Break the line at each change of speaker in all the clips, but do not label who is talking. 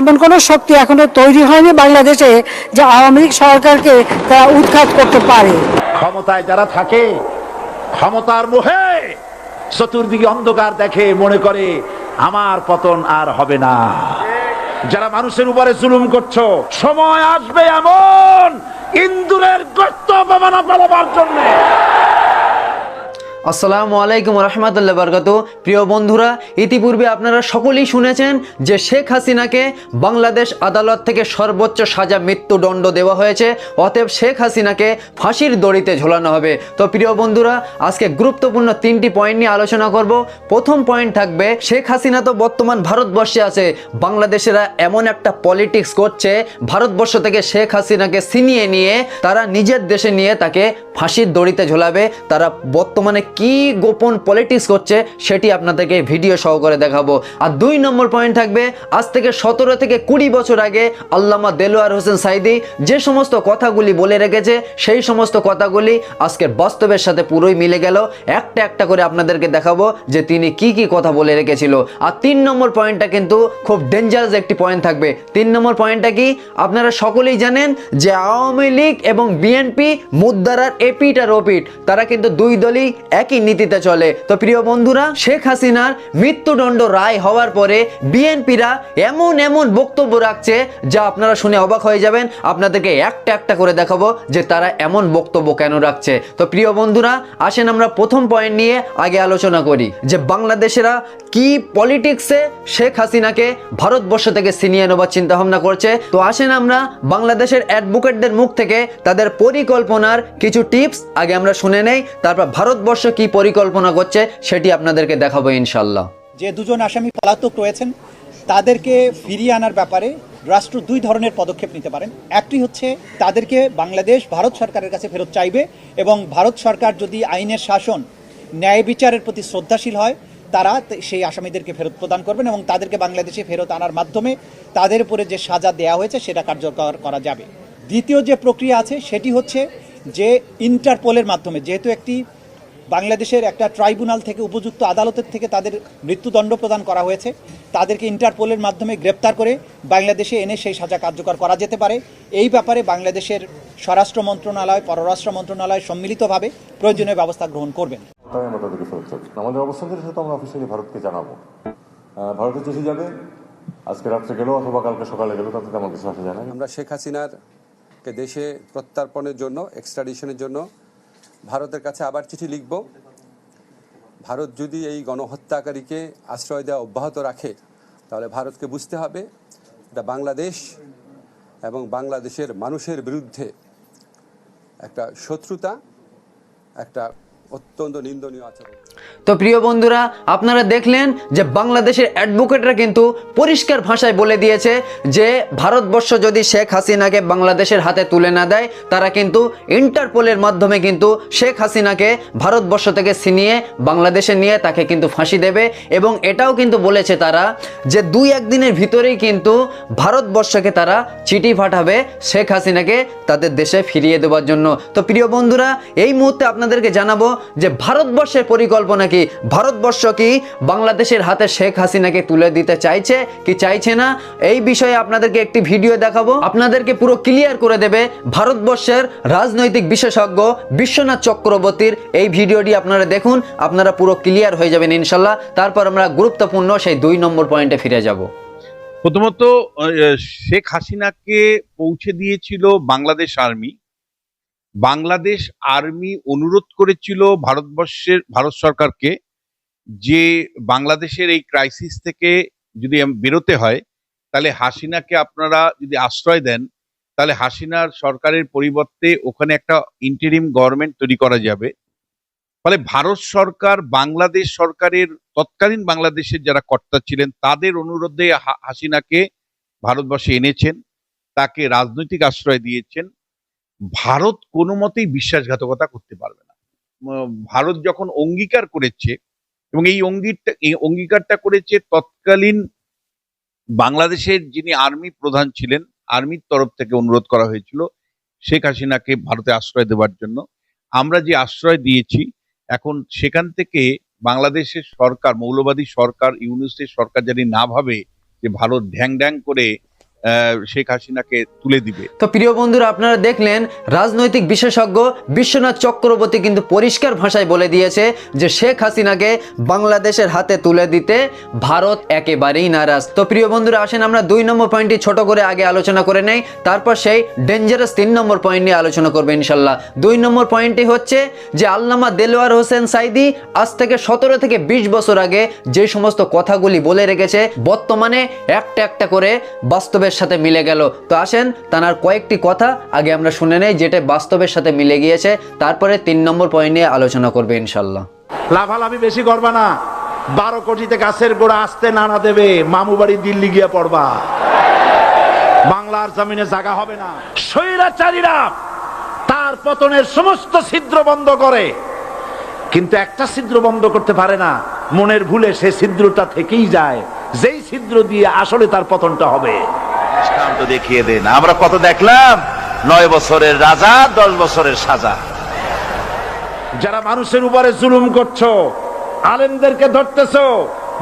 এমন কোনো শক্তি এখনও তৈরি হয়নি বাংলাদেশে যে আওয়ামী লীগ সরকারকে তারা উৎখাত করতে পারে।
ক্ষমতায় যারা থাকে, ক্ষমতার মোহে চতুর্দিকে অন্ধকার দেখে মনে করে, আমার পতন আর হবে না। যারা মানুষের উপরে জুলুম করছ, সময় আসবে এমন ইন্দুরের গর্ত অপমানা পালাবার জন্য।
আসসালামু আলাইকুম রহমতুল্লাহ বরকত প্রিয় বন্ধুরা, ইতিপূর্বে আপনারা সকলেই শুনেছেন যে শেখ হাসিনাকে বাংলাদেশ আদালত থেকে সর্বোচ্চ সাজা মৃত্যুদণ্ড দেওয়া হয়েছে। অতএব শেখ হাসিনাকে ফাঁসির দড়িতে ঝোলানো হবে। তো প্রিয় বন্ধুরা, আজকে গুরুত্বপূর্ণ তিনটি পয়েন্ট নিয়ে আলোচনা করব। প্রথম পয়েন্ট থাকবে, শেখ হাসিনা তো বর্তমান ভারতবর্ষে আছে। বাংলাদেশেরা এমন একটা পলিটিক্স করছে, ভারতবর্ষ থেকে শেখ হাসিনাকে ছিনিয়ে নিয়ে তারা নিজের দেশে নিয়ে তাকে ফাঁসির দড়িতে ঝোলাবে। তারা বর্তমানে কি গোপন পলিটিক্স করছে সেটি আপনাদেরকে ভিডিও সহকারে দেখাবো। আর দুই নম্বর পয়েন্ট থাকবে, আজ থেকে সতেরো থেকে কুড়ি বছর আগে আল্লামা দেলোয়ার হোসেন সাইদি যে সমস্ত কথাগুলি বলে রেখেছে, সেই সমস্ত কথাগুলি আজকের বাস্তবের সাথে পুরোই মিলে গেল। একটা একটা করে আপনাদেরকে দেখাবো যে তিনি কি কি কথা বলে রেখেছিল। আর তিন নম্বর পয়েন্টটা কিন্তু খুব ডেঞ্জারাস একটি পয়েন্ট থাকবে। তিন নম্বর পয়েন্টটা কি? আপনারা সকলেই জানেন যে আওয়ামী লীগ এবং বিএনপি মুদ্রার এপিট আর ওপিট তারা কিন্তু দুই দলই একই নীতিতে চলে। তো প্রিয় বন্ধুরা, শেখ হাসিনার মৃত্যুদণ্ড রায় হওয়ার পরে বিএনপিরা এমন এমন বক্তব্য রাখছে যা আপনারা শুনে অবাক হয়ে যাবেন। আপনাদেরকে একটা একটা করে দেখাবো যে তারা এমন বক্তব্য কেন রাখছে। তো প্রিয় বন্ধুরা, আসেন আমরা প্রথম পয়েন্ট নিয়ে আগে আলোচনা করি যে বাংলাদেশেরা কি পলিটিক্সে শেখ হাসিনাকে ভারতবর্ষ থেকে ছিনিয়ে নেবার চিন্তা ভাবনা করছে। তো আসেন আমরা বাংলাদেশের অ্যাডভোকেটদের মুখ থেকে তাদের পরিকল্পনার কিছু টিপস আগে আমরা শুনে নেই। তারপর ভারতবর্ষ কি পরিকল্পনা করছে সেটি আপনাদেরকে দেখাবো ইনশাল্লাহ
যে দুজন আসামি পলাতক রয়েছেন, তাদেরকে ফিরিয়ে আনার ব্যাপারে রাষ্ট্র দুই ধরনের পদক্ষেপ নিতে পারেন। একটি হচ্ছে, তাদেরকে বাংলাদেশ, ভারত সরকারের কাছে ফেরত চাইবে এবং ভারত সরকার যদি আইনের শাসন, ন্যায় বিচারের প্রতি শ্রদ্ধাশীল হয়, তারা সেই আসামিদেরকে ফেরত প্রদান করবেন এবং তাদেরকে বাংলাদেশে ফেরত আনার মাধ্যমে তাদের উপরে যে সাজা দেওয়া হয়েছে, সেটা কার্যকর করা যাবে। দ্বিতীয় যে প্রক্রিয়া আছে, সেটি হচ্ছে যে ইন্টারপোলের মাধ্যমে, যেহেতু একটি বাংলাদেশের একটা ট্রাইব্যুনাল থেকে উপযুক্ত আদালতের থেকে তাদের মৃত্যুদণ্ড প্রদান করা হয়েছে। তাদেরকে ইন্টারপোলের মাধ্যমে গ্রেপ্তার করে বাংলাদেশে এনে সেই সাজা কার্যকর করা যেতে পারে। এই ব্যাপারে বাংলাদেশের স্বরাষ্ট্র মন্ত্রণালয় পররাষ্ট্র মন্ত্রণালয় সম্মিলিতভাবে প্রয়োজনীয় ব্যবস্থা গ্রহণ করবেন।
আমাদের অবস্থান যেটা সেটা আমরা অফিসিয়ালি ভারতকে জানাব। আহ, ভারতের চিঠি যাবে আজকে রাত্রে গেলেও অথবা কালকে সকালে গেলেও তাতে তেমন কিছু আসা যায় না।
আমরা শেখ হাসিনার কে দেশে প্রত্যার্পণের জন্য এক্সট্রাডিশনের জন্য ভারতের কাছে আবার চিঠি লিখব। ভারত যদি এই গণহত্যাকারীকে আশ্রয় দেওয়া অব্যাহত রাখে, তাহলে ভারতকে বুঝতে হবে এটা বাংলাদেশ এবং বাংলাদেশের মানুষের বিরুদ্ধে একটা শত্রুতা, একটা অত্যন্ত নিন্দনীয় আচরণ
তো প্রিয় বন্ধুরা, আপনারা দেখলেন যে বাংলাদেশের অ্যাডভোকেটরা কিন্তু পরিষ্কার ভাষায় বলে দিয়েছে যে ভারতবর্ষ যদি শেখ হাসিনাকে বাংলাদেশের হাতে তুলে না দেয়, তারা কিন্তু ইন্টারপোলের মাধ্যমে কিন্তু শেখ হাসিনাকে ভারতবর্ষ থেকে ছিনিয়ে বাংলাদেশে নিয়ে তাকে কিন্তু ফাঁসি দেবে এবং এটাও কিন্তু বলেছে তারা যে দুই একদিনের ভিতরেই কিন্তু ভারতবর্ষকে তারা চিঠি পাঠাবে শেখ হাসিনাকে তাদের দেশে ফিরিয়ে দেওয়ার জন্য। তো প্রিয় বন্ধুরা, এই মুহূর্তে আপনাদেরকে জানাব যে ভারতবর্ষের পরিকল্পনা কি? ভারতবর্ষ কি বাংলাদেশের হাতে শেখ হাসিনাকে তুলে দিতে চাইছে কি চাইছে না? এই বিষয়ে আপনাদেরকে একটি ভিডিও দেখাবো। আপনাদেরকে পুরো ক্লিয়ার করে দেবে ভারতবর্ষের রাজনৈতিক বিশেষজ্ঞ বিশ্বনাথ চক্রবর্তীর এই ভিডিওটি আপনারা দেখুন, আপনারা পুরো ক্লিয়ার হয়ে যাবেন ইনশাল্লাহ। তারপর আমরা গুরুত্বপূর্ণ সেই দুই নম্বর পয়েন্টে ফিরে যাব।
প্রথমত শেখ হাসিনাকে পৌঁছে দিয়েছিল বাংলাদেশ আর্মি। বাংলাদেশ আর্মি অনুরোধ করেছিল ভারতবর্ষের, ভারত সরকারকে যে বাংলাদেশের এই ক্রাইসিস থেকে যদি বেরোতে হয়, তাহলে হাসিনাকে আপনারা যদি আশ্রয় দেন, তাহলে হাসিনার সরকারের পরিবর্তে ওখানে একটা ইন্টারিম গভর্নমেন্ট তৈরি করা যাবে। ফলে ভারত সরকার, বাংলাদেশ সরকারের, তৎকালীন বাংলাদেশের যারা কর্তা ছিলেন, তাদের অনুরোধে হাসিনাকে ভারতবর্ষে এনেছেন, তাকে রাজনৈতিক আশ্রয় দিয়েছেন। ভারত কোনো মতেই বিশ্বাসঘাতকতা করতে পারবে না। ভারত যখন অঙ্গীকার করেছে এবং এই অঙ্গীরটা, এই অঙ্গীকারটা করেছে তৎকালীন বাংলাদেশের যিনি আর্মি প্রধান ছিলেন, আর্মির তরফ থেকে অনুরোধ করা হয়েছিল শেখ হাসিনাকে ভারতে আশ্রয় দেওয়ার জন্য। আমরা যে আশ্রয় দিয়েছি, এখন সেখান থেকে বাংলাদেশের সরকার, মৌলবাদী সরকার, ইউনুসের সরকার যদি না ভাবে যে ভারত ঢ্যাং ঢ্যাং করে শেখ হাসিনাকে তুলে দিবে।
তো প্রিয় বন্ধুরা, আপনারা দেখলেন, রাজনৈতিক বিশেষজ্ঞ বিশ্বনাথ চক্রবর্তী কিন্তু পরিষ্কার ভাষায় বলে দিয়েছে যে শেখ হাসিনাকে বাংলাদেশের হাতে তুলে দিতে ভারত একেবারেই নারাজ। তো প্রিয় বন্ধুরা, আসেন আমরা দুই নম্বর পয়েন্টটি ছোট করে আগে আলোচনা করে নেই, তারপর সেই ডেঞ্জারাস তিন নম্বর পয়েন্ট নিয়ে আলোচনা করবে ইনশাল্লাহ। দুই নম্বর পয়েন্টটি হচ্ছে যে আল্লামা দেলোয়ার হোসেন সাইদি আজ থেকে সতেরো থেকে বিশ বছর আগে যে সমস্ত কথাগুলি বলে রেখেছে, বর্তমানে একটা একটা করে বাস্তবের সাথে মিলে গেল। তো আসেন তার কয়েকটি কথা আগে আমরা শুনে নেই, যেটা বাস্তবের সাথে মিলে গিয়েছে। তারপরে তিন নম্বর পয়েন্ট নিয়ে আলোচনা করবে ইনশাল্লাহ
লাভালাভি বেশি করবা না। বারো কোটিতে গাছের গোড়া আসতে নানা দেবে। মামু বাড়ি দিল্লি গিয়ে পড়বা। বাংলার জমিনে জায়গা হবে না। স্বৈরাচারীরা তার পতনের সমস্ত ছিদ্র বন্ধ করে। কিন্তু একটা ছিদ্র বন্ধ করতে পারে না। মনের ভুলে সে ছিদ্রটা থেকেই যায়। যেই ছিদ্র দিয়ে আসলে তার পতনটা হবে। দৃষ্টান্ত দেখিয়ে দেন। আমরা কত দেখলাম? নয় বছরের রাজা, দশ বছরের সাজা। যারা মানুষের উপরে জুলুম করছ, আলেমদেরকে ধরতেছ,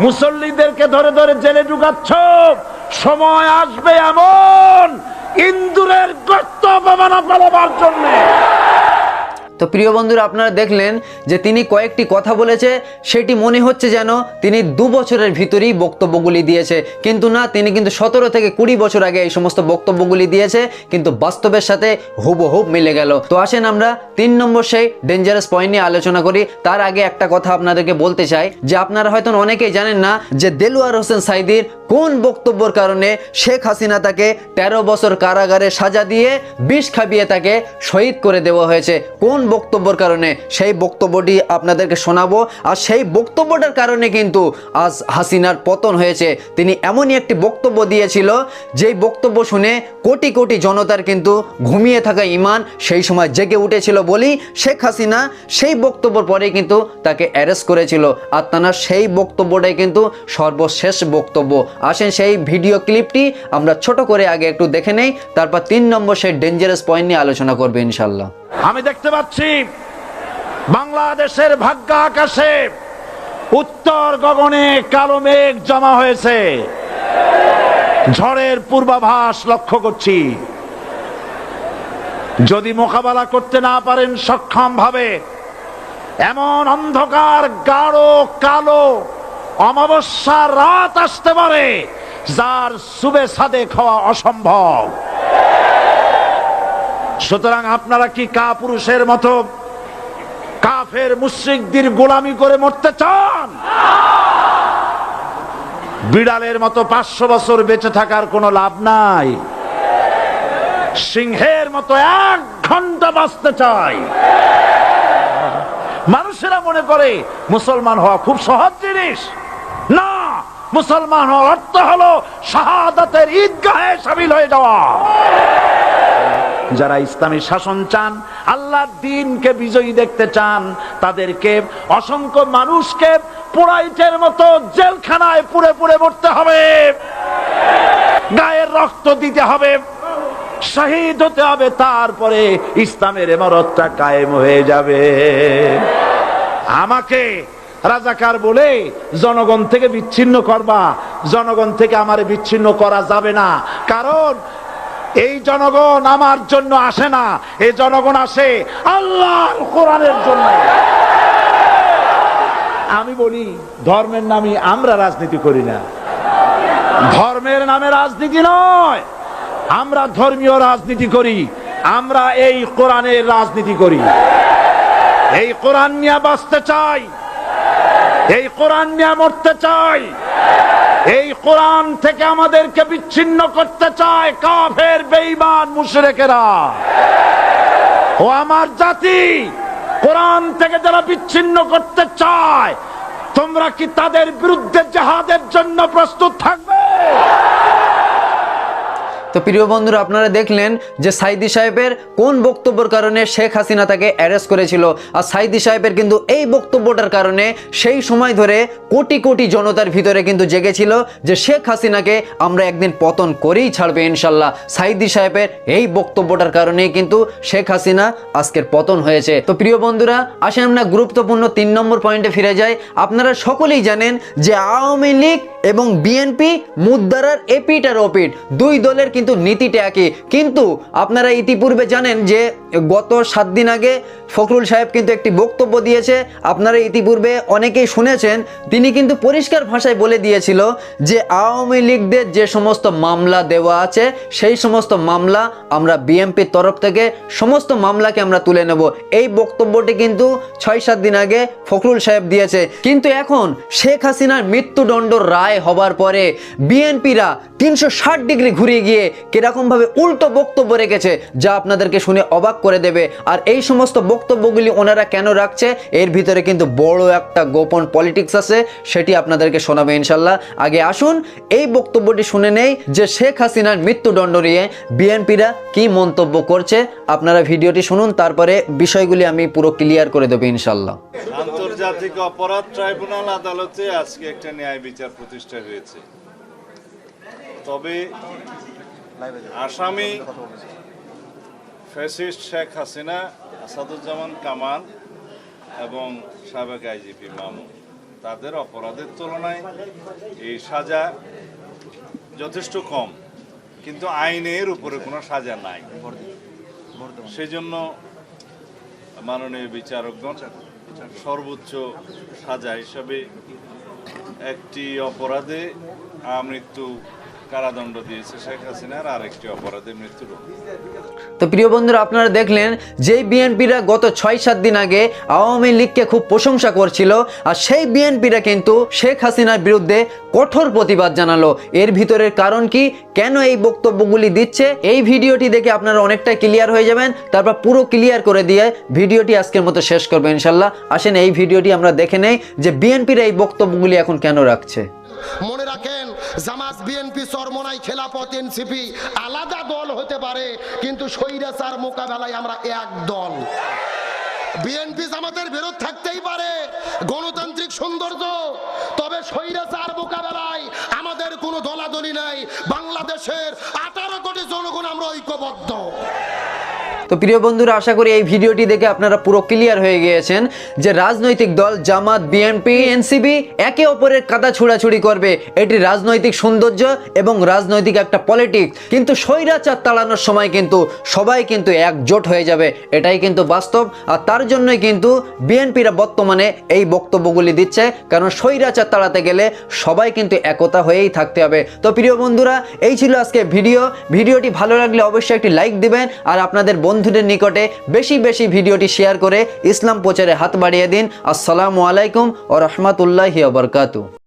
মুসল্লিদেরকে ধরে ধরে জেলে ঢুকাচ্ছ, সময় আসবে এমন ইন্দুরের গর্ত অপমানা পালাবার জন্যে।
তো প্রিয় বন্ধুরা, আপনারা দেখলেন যে তিনি কয়েকটি কথা বলেছে, সেটি মনে হচ্ছে যেন তিনি দু বছরের ভিতরেই বক্তব্যগুলি দিয়েছে। কিন্তু না, তিনি কিন্তু সতেরো থেকে কুড়ি বছর আগে এই সমস্ত বক্তব্যগুলি দিয়েছে, কিন্তু বাস্তবের সাথে হুবহুব মিলে গেল। তো আসেন আমরা তিন নম্বর সেই ডেঞ্জারাস পয়েন্ট নিয়ে আলোচনা করি। তার আগে একটা কথা আপনাদেরকে বলতে চাই, যে আপনারা হয়তো অনেকেই জানেন না যে দেলুয়ার হোসেন সাইদির কোন বক্তব্যর কারণে শেখ হাসিনা তাকে তেরো বছর কারাগারে সাজা দিয়ে বিষ খাবিয়ে তাকে শহীদ করে দেওয়া হয়েছে? কোন বক্তব্যর কারণে? সেই বক্তব্যটি আপনাদেরকে শোনাবো। আর সেই বক্তব্যটার কারণে কিন্তু আজ হাসিনার পতন হয়েছে। তিনি এমনই একটি বক্তব্য দিয়েছিল, যেই বক্তব্য শুনে কোটি কোটি জনতার কিন্তু ঘুমিয়ে থাকা ইমান সেই সময় জেগে উঠেছিল বলেই শেখ হাসিনা সেই বক্তব্যের পরে কিন্তু তাকে অ্যারেস্ট করেছিল। আর তার সেই বক্তব্যটাই কিন্তু সর্বশেষ বক্তব্য। আসেন সেই ভিডিও ক্লিপটি আমরা ছোট করে আগে একটু দেখে নেই, তারপর তিন নম্বর সেই ডেঞ্জারাস পয়েন্ট নিয়ে আলোচনা করবে ইনশাল্লাহ
আমি দেখতে পাচ্ছি বাংলাদেশের ভাগ্য আকাশে উত্তর গগনে কালো মেঘ জমা হয়েছে। ঝড়ের পূর্বাভাস লক্ষ্য করছি। যদি মোকাবেলা করতে না পারেন সক্ষম ভাবে, এমন অন্ধকার, গাঢ়, কালো অমাবস্যার রাত আসতে পারে, যার সুবে সাদে খাওয়া অসম্ভব। সুতরাং আপনারা কি কা পুরুষের মতো কাফের মুশ্রিকদের গোলামি করে মরতে চান? বিড়ালের মতো পাঁচশো বছর বেঁচে থাকার কোনো লাভ নাই। সিংহের মতো এক ঘণ্টা বাঁচতে চাই। মানুষেরা মনে করে, মুসলমান হওয়া খুব সহজ জিনিস। না, মুসলমান অর্থ হলো শাহাদাতের ঈদগাহে সামিল হয়ে যাওয়া। যারা ইসলামী শাসন চান আল্লাহ দিনকে বিজয়ী দেখতে চান, তাদেরকে অসংখ্য মানুষকে পোড়াইটের মতো জেলখানায় পুড়ে পুড়ে মরতে হবে। গায়ের রক্ত দিতে হবে, শহীদ হতে হবে, তারপরে ইসলামের এমরতটা কায়েম হয়ে যাবে। আমাকে রাজাকার বলে, জনগণ থেকে বিচ্ছিন্ন করবা, জনগণ থেকে আমারে বিচ্ছিন্ন করা যাবে না। কারণ, এই জনগণ আমার জন্য আসে না এই জনগণ আসে আল্লাহর কোরআনের জন্য। আমি বলি, ধর্মের নামে আমরা রাজনীতি করি না। ধর্মের নামে রাজনীতি নয়, আমরা ধর্মীয় রাজনীতি করি, আমরা এই কোরআনের রাজনীতি করি। এই কোরআন নিয়ে বাঁচতে চাই। এই কোরআন নিয়ে মরতে চাই। এই কোরআন থেকে আমাদেরকে বিচ্ছিন্ন করতে চায় কাফের বেইমান মুশরেকেরা। ও আমার জাতি, কোরআন থেকে যারা বিচ্ছিন্ন করতে চায়, তোমরা কি তাদের বিরুদ্ধে জাহাদের জন্য প্রস্তুত থাকবে?
তো প্রিয় বন্ধুরা, আপনারা দেখলেন যে সাইদি সাহেবের কোন বক্তব্যের কারণে শেখ হাসিনা তাকে অ্যারেস্ট করেছিল। আর সাইদি সাহেবের কিন্তু এই বক্তব্যটার কারণে সেই সময় ধরে কোটি কোটি জনতার ভিতরে কিন্তু জেগেছিল যে শেখ হাসিনাকে আমরা একদিন পতন করেই ছাড়বে ইনশাল্লাহ। সাইদি সাহেবের এই বক্তব্যটার কারণেই কিন্তু শেখ হাসিনা আজকের পতন হয়েছে। তো প্রিয় বন্ধুরা, আসেন আমরা গুরুত্বপূর্ণ তিন নম্বর পয়েন্টে ফিরে যাই। আপনারা সকলেই জানেন যে আওয়ামী লীগ এবং বিএনপি মুদ্রার এপিট আর ওপিট দুই দলের কিন্তু নীতিটা একই। কিন্তু আপনারা ইতিপূর্বে জানেন যে গত সাত দিন আগে ফখরুল সাহেব কিন্তু একটি বক্তব্য দিয়েছে। আপনারা ইতিপূর্বে অনেকেই শুনেছেন, তিনি কিন্তু পরিষ্কার ভাষায় বলে দিয়েছিল যে আওয়ামী লীগদের যে সমস্ত মামলা দেওয়া আছে, সেই সমস্ত মামলা আমরা বিএনপির তরফ থেকে, সমস্ত মামলাকে আমরা তুলে নেব। এই বক্তব্যটি কিন্তু ছয় সাত দিন আগে ফখরুল সাহেব দিয়েছে। কিন্তু এখন শেখ হাসিনার মৃত্যুদণ্ড রায় হবার পরে বিএনপিরা তিনশো ষাট ডিগ্রি ঘুরিয়ে গিয়ে কিরকমভাবে উল্টো বক্তব্য রেখেছে যা আপনাদেরকে শুনে অবাক করে দেবে। আর এই সমস্ত বক্তব্যগুলি ওনারা কেন রাখছে, এর ভিতরে কিন্তু বড় একটা গোপন পলিটিক্স আছে, সেটি আপনাদেরকে শোনাবে ইনশাল্লাহ। আগে আসুন, এই বক্তব্যটি শুনে নেই যে শেখ হাসিনার মৃত্যুদণ্ড নিয়ে বিএনপিরা কি মন্তব্য করছে। আপনারা ভিডিওটি শুনুন, তারপরে বিষয়গুলি আমি পুরো ক্লিয়ার করে দেবো ইনশাল্লাহ।
আন্তর্জাতিক অপরাধ ট্রাইব্যুনাল আদালতে আজকে একটা ন্যায় বিচার প্রতিষ্ঠা হয়েছে। তবে আসামি ফ্যাসিস্ট শেখ হাসিনা, আসাদুজ্জামান কামাল এবং সাবেক আইজিপি মামুন। তাদের অপরাধের তুলনায় এই সাজা যথেষ্ট কম, কিন্তু আইনের উপরে কোনো সাজা নাই। সেজন্য মাননীয় বিচারকগণ সর্বোচ্চ সাজা হিসাবে একটি অপরাধে মৃত্যু কারাদণ্ড দিয়েছে শেখ হাসিনার আর একটি অপরাধে মৃত্যুদণ্ড
তো প্রিয় বন্ধুরা আপনারা দেখলেন যে বিএনপিরা গত ছয় সাত দিন আগে আওয়ামী লীগকে খুব প্রশংসা করছিল আর সেই বিএনপিরা কিন্তু শেখ হাসিনার বিরুদ্ধে কঠোর প্রতিবাদ জানালো। এর ভিতরের কারণ কি? কেন এই বক্তব্যগুলি দিচ্ছে? এই ভিডিওটি দেখে আপনারা অনেকটা ক্লিয়ার হয়ে যাবেন। তারপর পুরো ক্লিয়ার করে দিয়ে ভিডিওটি আজকের মতো শেষ করব ইনশাল্লাহ। আসেন এই ভিডিওটি আমরা দেখে নেই যে বিএনপির এই বক্তব্যগুলি এখন কেন রাখছে।
মনে রাখেন জামাত বিএনপি চরমনাই খেলাপথ এনসিপি আলাদা দল হতে পারে, কিন্তু স্বৈরাচার মোকাবেলায় আমরা এক দল। বিএনপি জামাতের বিরোধ থাকতেই পারে, গণতান্ত্রিক সৌন্দর্য, তবে স্বৈরাচার মোকাবেলায় আমাদের কোনো দলাদলি নাই, বাংলাদেশের আঠারো কোটি জনগণ আমরা ঐক্যবদ্ধ
তো প্রিয় বন্ধুরা, আশা করি এই ভিডিওটি দেখে আপনারা পুরো ক্লিয়ার হয়ে গিয়েছেন যে রাজনৈতিক দল, জামাত বিএনপি এনসিবি একে অপরের কাদা ছুড়াছুড়ি করবে। এটি রাজনৈতিক সৌন্দর্য এবং রাজনৈতিক একটা পলিটিক্স কিন্তু স্বৈরাচার তাড়ানোর সময় কিন্তু সবাই কিন্তু একজোট হয়ে যাবে। এটাই কিন্তু বাস্তব। আর তার জন্যই কিন্তু বিএনপিরা বর্তমানে এই বক্তব্যগুলি দিচ্ছে। কারণ স্বৈরাচার তাড়াতে গেলে সবাই কিন্তু একতা হয়েই থাকতে হবে। তো প্রিয় বন্ধুরা, এই ছিল আজকে ভিডিও। ভিডিওটি ভালো লাগলে অবশ্যই একটি লাইক দিবেন। আর আপনাদের বন্ধুদের নিকটে বেশি বেশি ভিডিওটি শেয়ার করে ইসলাম প্রচারে হাত বাড়িয়ে দিন। আসসালামু আলাইকুম ও রহমতুল্লাহি বরকাতু।